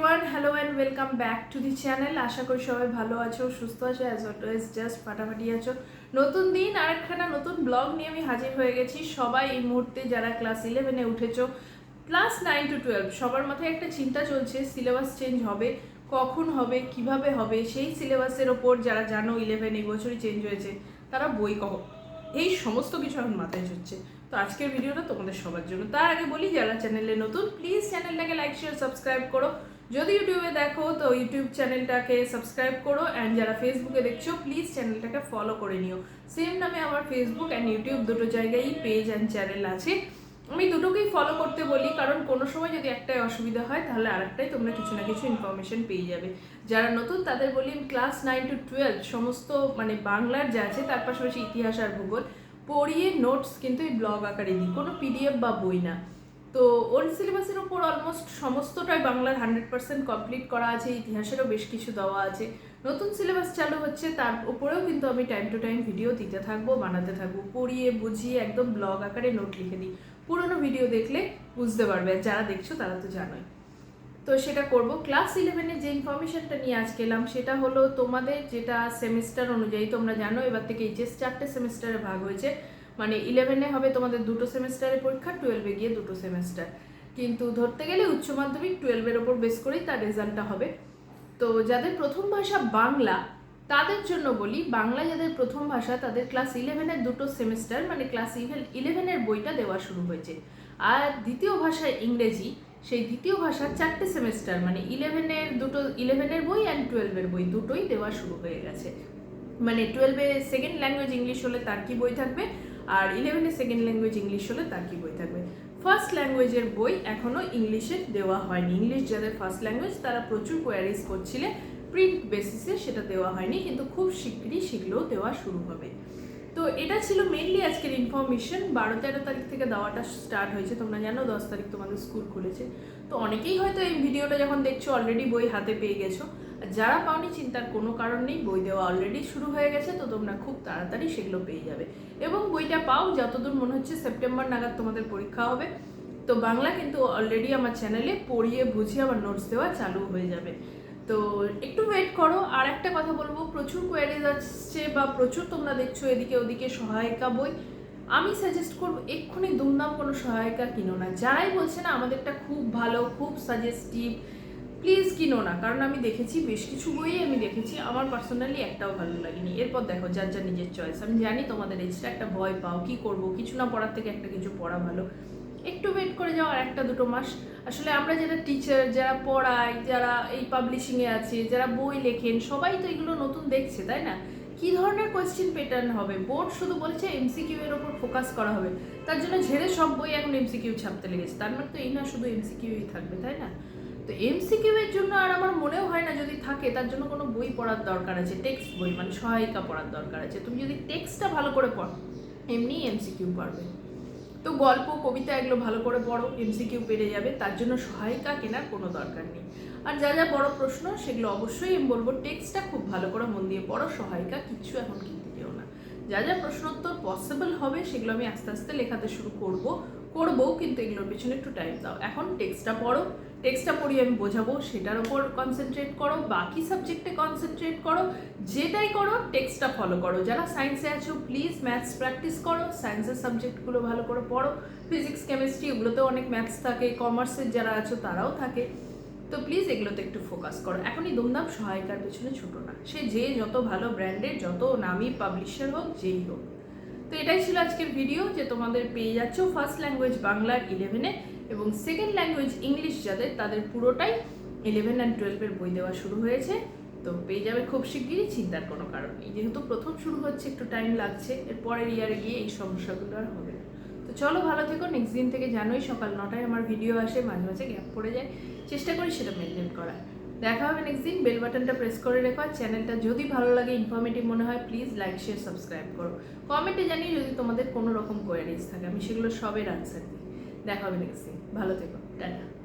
Everyone hello and welcome back to the channel আশা করি সবাই ভালো আছো, সুস্থ আছো অ্যাজ অলওয়েজ জাস্ট ফাটাফাটি আছো। নতুন দিন আর একখানা নতুন ব্লগ নিয়ে আমি হাজির হয়ে গেছি। সবাই এই মুহূর্তে যারা ক্লাস ইলেভেনে উঠেছো ক্লাস নাইন টু টুয়েলভ সবার মাথায় একটা চিন্তা চলছে সিলেবাস চেঞ্জ হবে, কখন হবে, কীভাবে হবে, সেই সিলেবাসের ওপর যারা জানো ইলেভেন এই বছরই চেঞ্জ হয়েছে, তারা বই কহ, এই সমস্ত কিছু এখন মাথায় হচ্ছে তো আজকের ভিডিওটা তোমাদের সবার জন্য। তার আগে বলি, যারা চ্যানেলে নতুন প্লিজ চ্যানেলটাকে লাইক শেয়ার সাবস্ক্রাইব করো। যদি ইউটিউবে দেখো, তো ইউটিউব চ্যানেলটাকে সাবস্ক্রাইব করো অ্যান্ড যারা ফেসবুকে দেখছ প্লিজ চ্যানেলটাকে ফলো করে নিও। সেম নামে আমার ফেসবুক অ্যান্ড ইউটিউব দুটো জায়গায় পেজ অ্যান্ড চ্যানেল আছে। আমি দুটোকেই ফলো করতে বলি, কারণ কোনো সময় যদি একটাই অসুবিধা হয়, তাহলে আরেকটাই তোমরা কিছু না কিছু ইনফরমেশন পেয়ে যাবে। যারা নতুন, তাদের বলি ক্লাস নাইন টু টুয়েলভ সমস্ত মানে বাংলার যা আছে, তার পাশাপাশি ইতিহাস আর ভূগোল, পড়িয়ে নোটস কিন্তু এই ব্লগ আকারে দিই। কোনো পিডিএফ বা বই না। তো ওল্ড সিলেবাসের ওপর অলমোস্ট সমস্তটাই বাংলার হান্ড্রেড পার্সেন্ট কমপ্লিট করা আছে, ইতিহাসেরও বেশ কিছু দেওয়া আছে। নতুন সিলেবাস চালু হচ্ছে, তার উপরেও কিন্তু আমি টাইম টু টাইম ভিডিও দিতে থাকব, বানাতে থাকব। পড়িয়ে, বুঝিয়ে একদম ব্লগ আকারে নোট লিখে দিই। পুরোনো ভিডিও দেখলে বুঝতে পারবে, আর যারা দেখছ তারা তো জানোই। তো সেটা করব। ক্লাস ইলেভেনে যে ইনফরমেশনটা নিয়ে আজকে এলাম, সেটা হলো তোমাদের যেটা সেমিস্টার অনুযায়ী তোমরা জানো, এবার থেকে এইচএস চারটে সেমিস্টারে ভাগ হয়েছে। মানে ইলেভেনে হবে তোমাদের দুটো সেমিস্টারের পরীক্ষা টুয়েলভে গিয়ে দুটো সেমিস্টার কিন্তু ধরতে গেলে উচ্চ মাধ্যমিক টুয়েলভের ওপর বেস করেই তার রেজাল্টটা হবে। তো যাদের প্রথম ভাষা বাংলা, তাদের জন্য বলি, বাংলা যাদের প্রথম ভাষা, তাদের ক্লাস ইলেভেনের দুটো সেমিস্টার মানে ক্লাস ইভেন ইলেভেনের বইটা দেওয়া শুরু হয়েছে। আর দ্বিতীয় ভাষা ইংরেজি, সেই দ্বিতীয় ভাষার চারটে সেমিস্টার মানে ইলেভেনের দুটো ইলেভেনের বই অ্যান্ড টুয়েলভের বই দুটোই দেওয়া শুরু হয়ে গেছে। মানে টুয়েলভে সেকেন্ড ল্যাঙ্গুয়েজ ইংলিশ হলে তার কি বই থাকবে? আর ইলেভেনে সেকেন্ড ল্যাঙ্গুয়েজ ইংলিশ হলে তার কি বই থাকবে? ফার্স্ট ল্যাঙ্গুয়েজের বই এখনও ইংলিশে দেওয়া হয়নি। ইংলিশ যাদের ফার্স্ট ল্যাঙ্গুয়েজ তারা প্রচুর কোয়ারিজ করছিলে প্রিন্ট বেসিসে সেটা দেওয়া হয়নি, কিন্তু খুব শীঘ্রই সেগুলোও দেওয়া শুরু হবে। তো এটা ছিল মেনলি আজকের ইনফরমেশন বারো তেরো তারিখ থেকে দেওয়াটা স্টার্ট হয়েছে। তোমরা জানো, দশ তারিখ তোমাদের স্কুল খুলেছে। তো অনেকেই হয়তো এই ভিডিওটা যখন দেখছ অলরেডি বই হাতে পেয়ে গেছো। আর যারা পাওনি, চিন্তার কোনো কারণ নেই, বই দেওয়া অলরেডি শুরু হয়ে গেছে, তো তোমরা খুব তাড়াতাড়ি সেগুলো পেয়ে যাবে। এবং বইটা পাও, যতদূর মনে হচ্ছে সেপ্টেম্বর নাগাদ তোমাদের পরীক্ষা হবে। তো বাংলা কিন্তু অলরেডি আমার চ্যানেলে পড়িয়ে বুঝিয়ে আমার নোটস দেওয়া চালু হয়ে যাবে। তো একটু ওয়েট করো। আর একটা কথা বলব, প্রচুর কোয়ারিজ আসছে বা প্রচুর তোমরা দেখছ এদিকে ওদিকে সহায়িকা বই। আমি সাজেস্ট করব, এক্ষুনি দুমদাম কোনো সহায়িকা কিনো না। যারাই বলছে না, আমাদেরটা খুব ভালো, খুব সাজেস্টিভ প্লিজ কিনো না। কারণ আমি দেখেছি, বেশ কিছু বই আমি দেখেছি, আমার পার্সোনালি একটাও ভালো লাগেনি। এরপর দেখো, যার যার নিজের চয়েস আমি জানি তোমাদের এজটা একটা ভয় পাও, কি করব, কিছু না পড়ার থেকে একটা কিছু পড়া ভালো। একটু ওয়েট করে যাও আর একটা দুটো মাস। আসলে আমরা যারা টিচার যারা পড়াই যারা এই পাবলিশিংয়ে আছে, যারা বই লেখেন, সবাই তো এগুলো নতুন দেখছে, তাই না? কি ধরনের কোয়েশ্চেন প্যাটার্ন হবে? বোর্ড শুধু বলছে এমসিকিউ এর ওপর ফোকাস করা হবে। তার জন্য ঝেড়ে সব বই এখন এমসিকিউ ছাপতে লেগেছে। তার মানে তো এই না শুধু এমসিকিউই থাকবে, তাই না? তো এমসিকিউ এর জন্য আর আমার মনেও হয় না যদি থাকে, তার জন্য কোনো বই পড়ার দরকার আছে টেক্সট বই মানে সহায়িকা পড়ার দরকার আছে। তুমি যদি টেক্সটটা ভালো করে পড়ো এমনি এমসিকিউ পারবে তো গল্প, কবিতা এগুলো ভালো করে পড়ো এমসিকিউ পেরে যাবে, তার জন্য সহায়িকা কেনার কোনো দরকার নেই। আর যা যা বড় প্রশ্ন, সেগুলো অবশ্যই আমি বলব, টেক্সটটা খুব ভালো করে মন দিয়ে পড়ো, সহায়িকা কিচ্ছু এখন কিনতে যেও না। যা যা প্রশ্নোত্তর পসিবল হবে, সেগুলো আমি আস্তে আস্তে লেখাতে শুরু করব। করব, কিন্তু এগুলোর পিছনে একটু টাইম দাও। এখন টেক্সটটা পড়ো টেক্সটটা পড়িয়ে আমি বোঝাবো, সেটার ওপর কনসেন্ট্রেট করো, বাকি সাবজেক্টে কনসেন্ট্রেট করো, যেটাই করো টেক্সটটা ফলো করো। যারা সায়েন্সে আছো প্লিজ ম্যাথস প্র্যাকটিস করো সায়েন্সের সাবজেক্টগুলো ভালো করে পড়ো। ফিজিক্স কেমিস্ট্রি এগুলোতেও অনেক ম্যাথস থাকে কমার্সের যারা আছো, তারাও থাকে। তো প্লিজ এগুলোতে একটু ফোকাস করো। এখনই দুমদাম সহায়িকার পেছনে ছোটো না। সে যে যত ভালো ব্র্যান্ডের যত নামি পাবলিশার হোক, যেই হোক। তো এটাই ছিল আজকের ভিডিও যে তোমাদের পেয়ে যাচ্ছ ফার্স্ট ল্যাঙ্গুয়েজ বাংলার ইলেভেনে এবং সেকেন্ড ল্যাঙ্গুয়েজ ইংলিশ যাদের, তাদের পুরোটাই ইলেভেন অ্যান্ড টুয়েলভের বই দেওয়া শুরু হয়েছে। তো পেয়ে যাবে খুব শিগগিরই, চিন্তার কোনো কারণ নেই। যেহেতু প্রথম শুরু হচ্ছে, একটু টাইম লাগছে। এর পরের ইয়ারে গিয়ে এই সমস্যাগুলো আর হবে না। তো চলো ভালো থেকো নেক্সট দিন থেকে জানোই সকাল নটায় আমার ভিডিও আসে, মাঝে মাঝে গ্যাপ পড়ে যায়। চেষ্টা করি সেটা মেনটেন করার। দেখা হবে নেক্সট দিন বেল বাটনটা প্রেস করে রেখো আর চ্যানেলটা যদি ভালো লাগে ইনফরমেটিভ মনে হয় প্লিজ লাইক শেয়ার সাবস্ক্রাইব করো। কমেন্টে জানিয়ে যদি তোমাদের কোনো রকম কোয়ারিজ থাকে, আমি সেগুলো সবের আনসার দিই। দেখা হবে নেক্সট দিন। ভালো থেকো। টাটা।